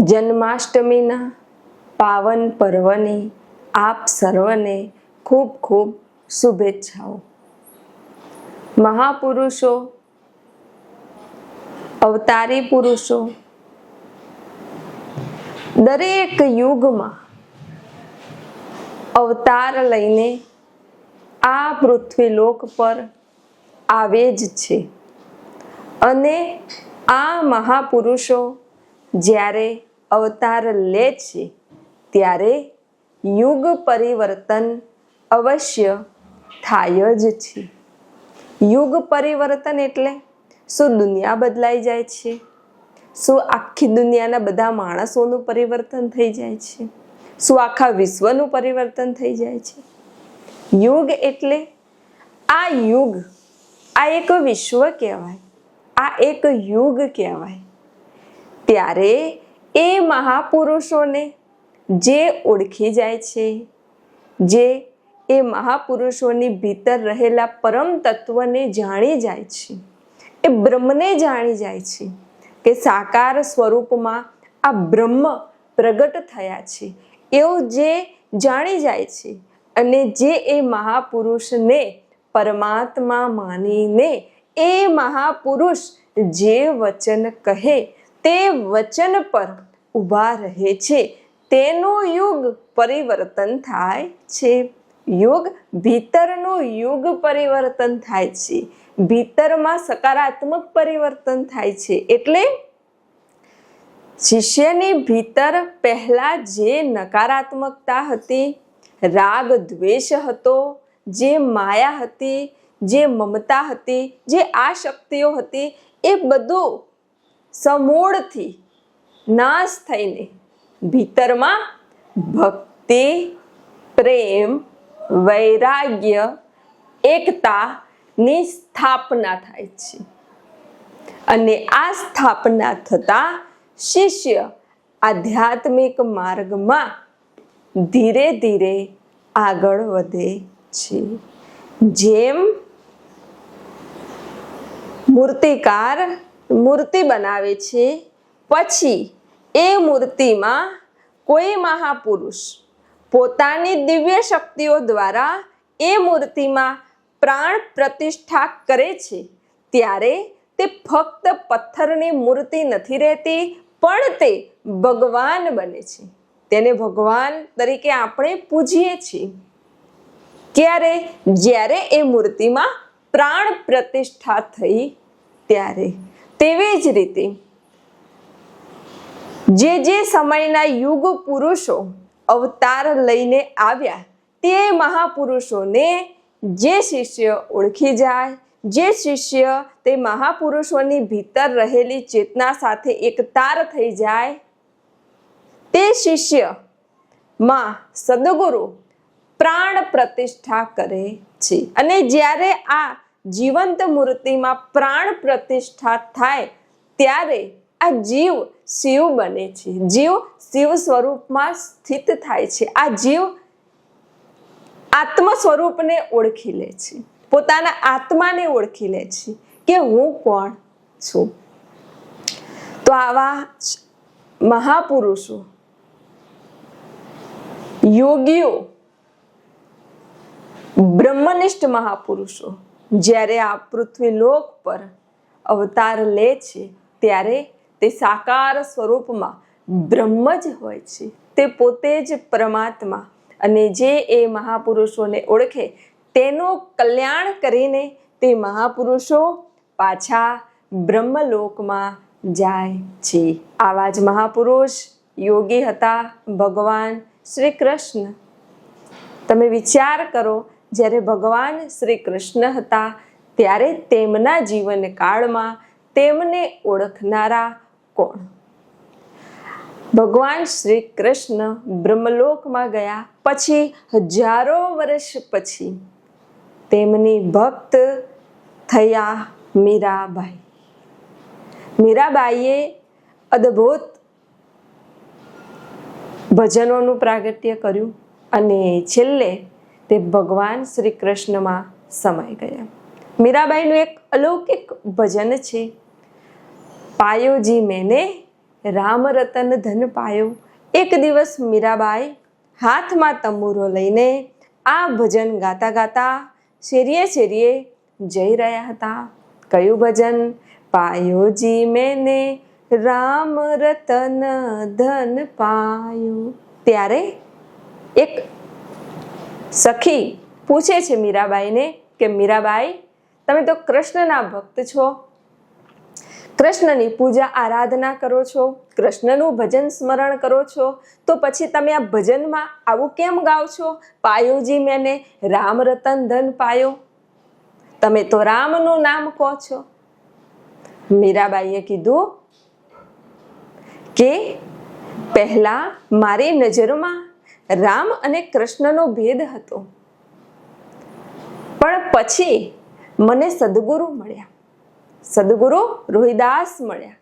જન્માષ્ટમીના પાવન પર્વની આપ સર્વને ખૂબ ખૂબ શુભેચ્છાઓ. મહાપુરુષો, અવતારી પુરુષો, દરેક યુગમાં અવતાર લઈને આ પૃથ્વીલોક પર આવે જ છે. અને આ મહાપુરુષો જ્યારે અવતાર લે છે, ત્યારે યુગ પરિવર્તન અવશ્ય થાય જ છે. યુગ પરિવર્તન એટલે શું દુનિયા બદલાઈ જાય છે? શું આખી દુનિયાના બધા માણસોનું પરિવર્તન થઈ જાય છે? શું આખા વિશ્વનું પરિવર્તન થઈ જાય છે? યુગ એટલે આ યુગ, આ એક વિશ્વ કહેવાય, આ એક યુગ કહેવાય. ત્યારે એ મહાપુરુષોને જે ઓળખી જાય છે, જે એ મહાપુરુષોની ભીતર રહેલા પરમ તત્વને જાણી જાય છે, એ બ્રહ્મને જાણી જાય છે કે સાકાર સ્વરૂપમાં આ બ્રહ્મ પ્રગટ થયા છે. એવું જે જાણી જાય છે અને જે એ મહાપુરુષને પરમાત્મા માનીને એ મહાપુરુષ જે વચન કહે તે વચન પર ઊભા રહે છે. તેનું યુગ પરિવર્તન થાય છે. યુગ ભીતરનું યુગ પરિવર્તન થાય છે. ભીતરમાં સકારાત્મક પરિવર્તન થાય છે. એટલે શિષ્યની ભીતર પહેલા જે નકારાત્મકતા હતી, રાગ દ્વેષ હતો, જે માયા હતી, જે મમતા હતી, જે આ શક્તિઓ હતી, એ બધું સમૂળથી નાશ થઈને ભીતરમાં ભક્તિ, પ્રેમ, વૈરાગ્ય એકતાની સ્થાપના થાય છે. અને આ સ્થાપના થતાં શિષ્ય આધ્યાત્મિક માર્ગમાં ધીરે ધીરે આગળ વધે છે. જેમ મૂર્તિકાર મૂર્તિ બનાવે છે. પછી એ મૂર્તિમાં કોઈ મહાપુરુષ પોતાની દિવ્ય શક્તિઓ દ્વારા એ મૂર્તિમાં પ્રાણ પ્રતિષ્ઠા કરે છે, ત્યારે તે ફક્ત પથ્થરની મૂર્તિ નથી રહેતી, પણ તે ભગવાન બને છે. તેને ભગવાન તરીકે આપણે પૂજીએ છીએ. ક્યારે જ્યારે એ મૂર્તિમાં પ્રાણ પ્રતિષ્ઠા થઈ, ત્યારે તેવી જ રીતે જે જે સમયના યુગ પુરુષો અવતાર લઈને આવ્યા, તે મહાપુરુષોને જે શિષ્ય ઓળખી જાય, જે શિષ્ય તે મહાપુરુષોની ભીતર રહેલી ચેતના સાથે એકતાર થઈ જાય, તે શિષ્યમાં સદગુરુ પ્રાણ પ્રતિષ્ઠા કરે છે. અને જ્યારે આ જીવંત મૂર્તિમાં પ્રાણ પ્રતિષ્ઠા થાય ત્યારે આ જીવ શિવ બને છે. જીવ શિવ સ્વરૂપમાં સ્થિત થાય છે. આ જીવ આત્મ સ્વરૂપને ઓળખી લે છે. પોતાના આત્માને ઓળખી લે છે કે હું કોણ છું. તો આવા મહાપુરુષો, યોગીઓ, બ્રહ્મનિષ્ઠ મહાપુરુષો જ્યારે આ પૃથ્વી લોક પર અવતાર લે છે, ત્યારે તે સાકાર સ્વરૂપમાં બ્રહ્મ જ હોય છે. તે પોતે જ પરમાત્મા અને જે એ મહાપુરુષોને ઓળખે, તેનું કલ્યાણ કરીને તે મહાપુરુષો પાછા બ્રહ્મલોકમાં જાય છે. આવા જ મહાપુરુષ યોગી હતા ભગવાન શ્રી કૃષ્ણ. તમે વિચાર કરો જ્યારે ભગવાન શ્રી કૃષ્ણ હતા, ત્યારે તેમના જીવનકાળમાં તેમને ઓળખનારા કોણ? ભગવાન શ્રી કૃષ્ણ બ્રહ્મલોકમાં ગયા પછી, હજારો વર્ષ પછી તેમની ભક્ત થયા મીરાબાઈ. મીરાબાઈએ અદ્ભુત ભજનોનું પ્રાગટ્ય કર્યું અને છેલ્લે તે ભગવાન શ્રી કૃષ્ણમાં સમાઈ ગયા. મીરાબાઈનું એક અલૌકિક ભજન છે, પાયો જી મેને, રામ રતન ધન પાયો. એક દિવસ મીરાબાઈ હાથમાં તંબુરો લઈને આ ભજન ગાતા ગાતા શેરીએ શેરીએ જઈ રહ્યા હતા. કયું ભજન? પાયોજી મેને, રામ રતન ધન પાયો. ત્યારે એક સખી પૂછે છે મીરાબાઈને કે, મીરાબાઈ, તમે તો કૃષ્ણના ભક્ત છો. કૃષ્ણની પૂજા આરાધના કરો છો, કૃષ્ણનું ભજન સ્મરણ કરો છો. તો પછી તમે આ ભજનમાં આવું કેમ ગાઓ છો? પાયોજી મેને રામ રતન ધન પાયો. તમે તો રામનું નામ કહો છો. મીરાબાઈએ કીધું કે, પહેલા મારી નજરમાં રામ અને કૃષ્ણનો ભેદ હતો. પણ પછી મને સદગુરુ મળ્યા. સદગુરુ રોહિદાસ મળ્યા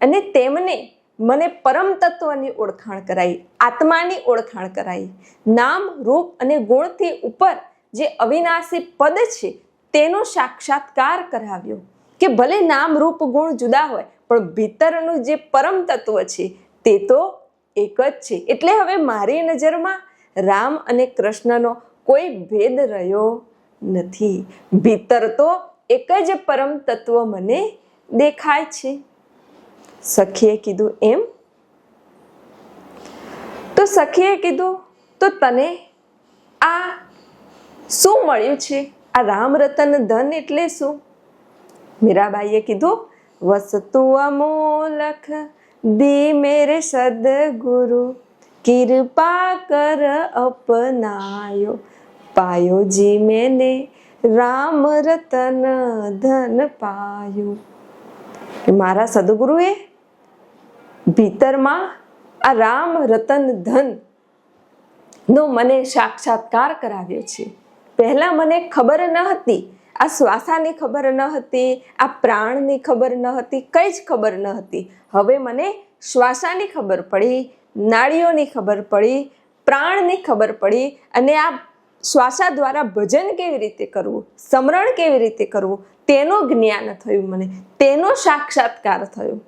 અને તેમને મને પરમ તત્વની ઓળખાણ કરાઈ, આત્માની ઓળખાણ કરાઈ. નામ, રૂપ અને ગુણથી ઉપર જે અવિનાશી પદ છે તેનો સાક્ષાત્કાર કરાવ્યો. કે ભલે નામ, રૂપ, ગુણ જુદા હોય, પણ ભીતરનું જે પરમ તત્વ છે તે તો એક જ છે. એટલે હવે મારી નજરમાં રામ અને કૃષ્ણનો કોઈ ભેદ રહ્યો નથી. ભીતર તો એક જ પરમ તત્વ મને દેખાય છે. સખીએ કીધું એમ? તો સખીએ કીધું, તો તને આ શું મળ્યું છે? આ રામ રતન ધન એટલે શું? મીરાબાઈએ કીધું વસ્તુ અમોલખ દી મેરે સદગુરુ કિરપા કર અપનાયો પાયો જી મેને રામ રતન ધન પાયો મારા સદગુરુએ ભીતરમાં આ રામ રતન ધન નો મને સાક્ષાત્કાર કરાવ્યો છે પહેલા મને ખબર ન હતી આ શ્વાસાની ખબર ન હતી, આ પ્રાણની ખબર ન હતી, કઈ જ ખબર ન હતી. હવે મને શ્વાસાની ખબર પડી, નાળીઓની ખબર પડી, પ્રાણની ખબર પડી અને આ શ્વાસા દ્વારા ભજન કેવી રીતે કરવું, સમરણ કેવી રીતે કરવું, તેનું જ્ઞાન થયું મને, તેનો સાક્ષાત્કાર થયો.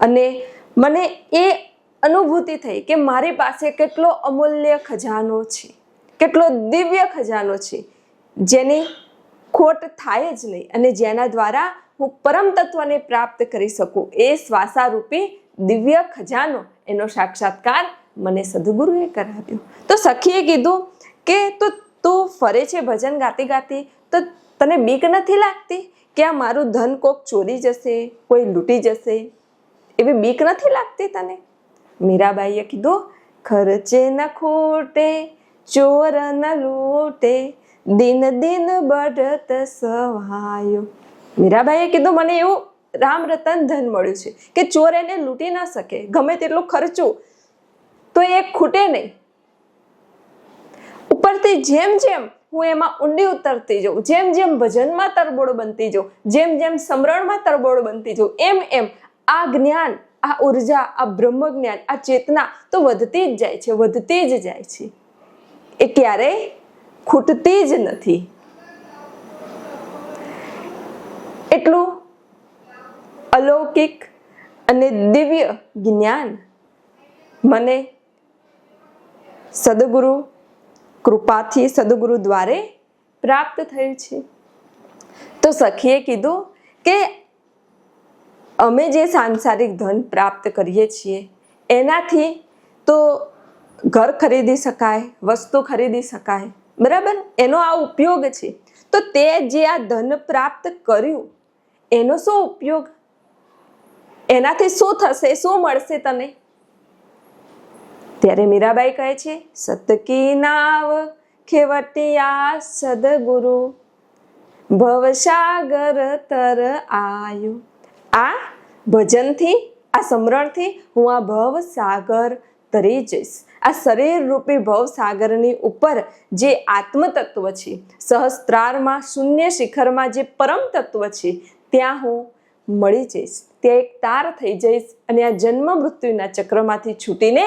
અને મને એ અનુભૂતિ થઈ કે મારી પાસે કેટલો અમૂલ્ય ખજાનો છે, કેટલો દિવ્ય ખજાનો છે, જેની ખોટ થાય જ નહીં અને જેના દ્વારા હું પરમ તત્વને પ્રાપ્ત કરી શકું એ શ્વાસારૂપી દિવ્ય ખજાનો એનો સાક્ષાત્કાર મને સદગુરુએ કરાવ્યો. તો સખીએ કીધું કે તો, તું ફરે છે ભજન ગાતી ગાતી? તો તને બીક નથી લાગતી કે આ મારું ધન કોક ચોરી જશે, કોઈ લૂંટી જશે? એવી બીક નથી લાગતી તને? મીરાબાઈએ કીધું, ખર્ચે ન ખોટે, ચોર ન લૂટે દિન દિન બઢત સહાયો મીરાબાઈએ કીધું, મને એવું રામ રતન ધન મળ્યું છે કે ચોર એને લૂંટી ન શકે, ગમે તેટલું ખર્ચું તો એ ખૂટે નહીં. ઉપરથી જેમ જેમ હું એમાં ઊંડી ઉતરતી જાઉં, જેમ જેમ ભજનમાં તરબોળ બનતી જાઉં, જેમ જેમ સમરણમાં તરબોળ બનતી જાઉં, એમ એમ આ જ્ઞાન, આ ઊર્જા, આ બ્રહ્મ જ્ઞાન આ ચેતના તો વધતી જ જાય છે, વધતી જ જાય છે. એ ક્યારેય ખૂટતી જ નથી. એટલું અલૌકિક અને દિવ્ય જ્ઞાન મને સદગુરુ કૃપાથી સદગુરુ દ્વારે પ્રાપ્ત થયું છે. તો સખીએ કીધું કે અમે જે સાંસારિક ધન પ્રાપ્ત કરીએ છીએ, એનાથી તો ઘર ખરીદી શકાય, વસ્તુ ખરીદી શકાય બરાબર? એનો આ ઉપયોગ છે. તો તે જે આ ધન પ્રાપ્ત કર્યું, એનો શું ઉપયોગ? એનાથી શું થશે? શું મળશે તને? ત્યારે મીરાબાઈ કહે છે, સતકી નાવ ખેવટિયા સદગુરુ ભવસાગર તર આયુ. આ ભજનથી, આ સમરણથી હું આ ભવ સાગર તરી જઈશ આ શરીર રૂપી ભવસાગરની ઉપર જે આત્મતત્વ છે, સહસ્ત્રારમાં શૂન્ય શિખરમાં જે પરમ તત્વ છે, ત્યાં હું મળી જઈશ. ત્યાં એક તાર થઈ જઈશ અને આ જન્મ મૃત્યુના ચક્રમાંથી છૂટીને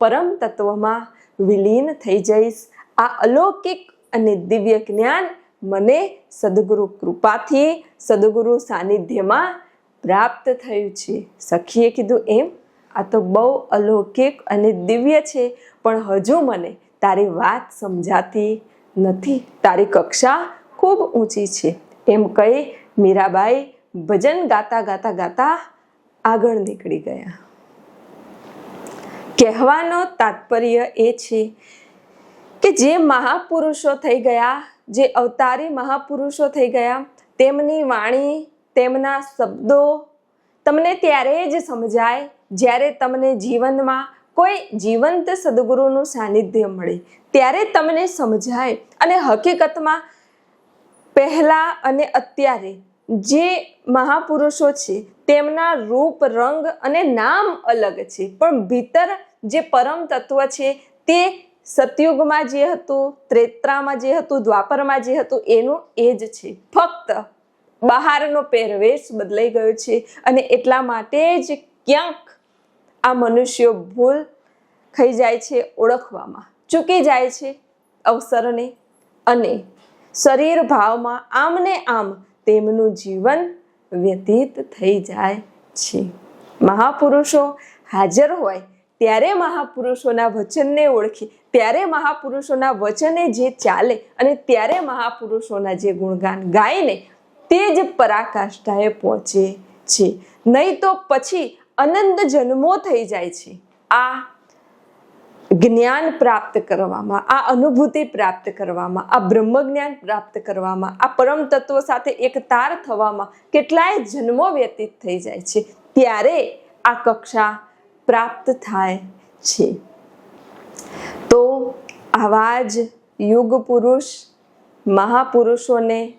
પરમ તત્વમાં વિલીન થઈ જઈશ. આ અલૌકિક અને દિવ્ય જ્ઞાન મને સદગુરુ કૃપાથી, સદગુરુ સાનિધ્યમાં પ્રાપ્ત થયું છે. સખીએ કીધું એમ? આ તો બહુ અલૌકિક અને દિવ્ય છે, પણ હજુ મને તારી વાત સમજાતી નથી. તારી કક્ષા ખૂબ ઊંચી છે. એમ કહી મીરાબાઈ ભજન ગાતા ગાતા ગાતા આગળ નીકળી ગયા. કહેવાનો તાત્પર્ય એ છે કે જે મહાપુરુષો થઈ ગયા, જે અવતારી મહાપુરુષો થઈ ગયા, તેમની વાણી, તેમના શબ્દો તમને ત્યારે જ સમજાય જ્યારે તમને જીવનમાં કોઈ જીવંત સદગુરુનું સાનિધ્ય મળે, ત્યારે તમને સમજાય અને હકીકતમાં પહેલાં અને અત્યારે જે મહાપુરુષો છે, તેમના રૂપ, રંગ અને નામ અલગ છે. પણ ભીતર જે પરમ તત્વ છે, તે સતયુગમાં જે હતું, ત્રેત્રામાં જે હતું, દ્વાપરમાં જે હતું, એનું એ જ છે. ફક્ત બહારનો પહેરવેશ બદલાઈ ગયો છે અને એટલા માટે જ ક્યાંક આ મનુષ્યો ભૂલ થઈ જાય છે ઓળખવામાં. ચૂકી જાય છે અવસરને અને શરીર ભાવમાં આમને આમ તેમનું જીવન વ્યતીત થઈ જાય છે. મહાપુરુષો હાજર હોય ત્યારે મહાપુરુષોના વચનને ઓળખી, ત્યારે મહાપુરુષોના વચને જે ચાલે અને ત્યારે મહાપુરુષોના જે ગુણગાન ગાઈને તે જ પરાકાષ્ઠાએ પહોંચે છે. નહીં તો પછી અનંત જન્મો થઈ જાય છે. આ જ્ઞાન પ્રાપ્ત કરવામાં, આ અનુભૂતિ પ્રાપ્ત કરવામાં, આ બ્રહ્મ જ્ઞાન પ્રાપ્ત કરવામાં, આ પરમ તત્વ સાથે એક તાર થવામાં કેટલાય જન્મો વ્યતીત થઈ જાય છે. ત્યારે આ કક્ષા પ્રાપ્ત થાય છે. તો આવા જ યુગ પુરુષ, મહાપુરુષોને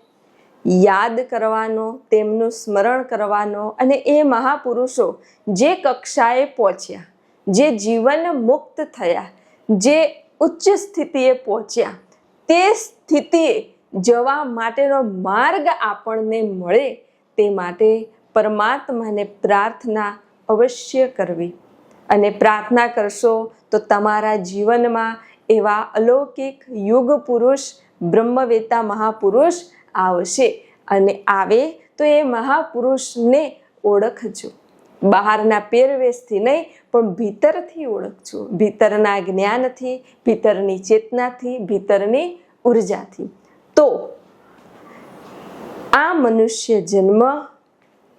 યાદ કરવાનો, તેમનું સ્મરણ કરવાનો અને એ મહાપુરુષો જે કક્ષાએ પહોંચ્યા, જે જીવન મુક્ત થયા, જે ઉચ્ચ સ્થિતિએ પહોંચ્યા, તે સ્થિતિએ જવા માટેનો માર્ગ આપણને મળે તે માટે પરમાત્માને પ્રાર્થના અવશ્ય કરવી. અને પ્રાર્થના કરશો તો તમારા જીવનમાં એવા અલૌકિક યુગ પુરુષ, બ્રહ્મવેતા મહાપુરુષ આવશે અને આવે તો એ મહાપુરુષને ઓળખજો. બહારના પહેરવેશથી નહીં, પણ ભીતરથી ઓળખજો. ભીતરના જ્ઞાનથી, ભીતરની ચેતનાથી, ભીતરની ઉર્જાથી. તો આ મનુષ્ય જન્મ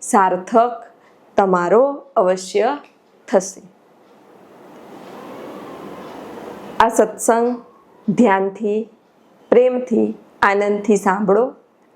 સાર્થક તમારો અવશ્ય થશે. આ સત્સંગ ધ્યાનથી, પ્રેમથી, આનંદથી સાંભળો.